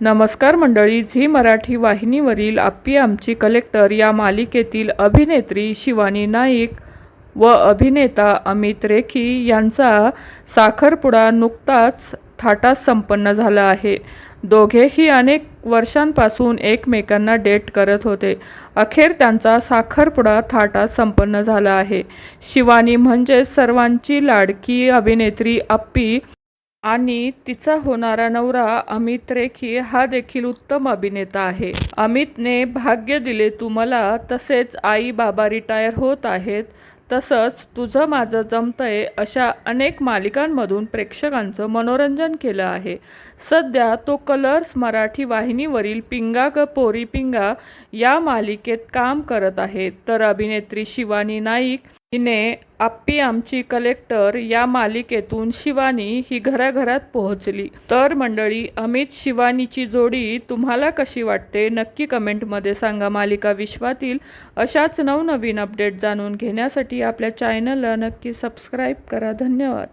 नमस्कार मंडळी झी मराठी वाहिनीवरील आप्पी आमची कलेक्टर या मालिकेतील अभिनेत्री शिवानी नाईक व अभिनेता अमित रेखी यांचा साखरपुडा नुकताच थाटात संपन्न झाला आहे. दोघेही अनेक वर्षांपासून एकमेकांना डेट करत होते. अखेर त्यांचा साखरपुडा थाटात संपन्न झाला आहे. शिवानी म्हणजे सर्वांची लाडकी अभिनेत्री अप्पी आणि तिचा होणारा नवरा अमित रेखी हा देखील उत्तम अभिनेता आहे. अमितने भाग्य दिले तू मला तसेच आई बाबा रिटायर होत आहेत तसंच तुझं माझं जमतंय अशा अनेक मालिकांमधून प्रेक्षकांचं मनोरंजन केलं आहे. सध्या तो कलर्स मराठी वाहिनीवरील पिंगा ग पोरी पिंगा या मालिकेत काम करत आहे. तर अभिनेत्री शिवानी नाईक हिने आप्पी आमची कलेक्टर या मालिकेतून शिवानी ही घराघरात पोहोचली. तर मंडळी अमित शिवानीची जोडी तुम्हाला कशी वाटते? नक्की कमेंटमध्ये सांगा. मालिका विश्वातील अशाच नवनवीन अपडेट जाणून घेण्यासाठी आपल्या चॅनलला नक्की सबस्क्राईब करा. धन्यवाद.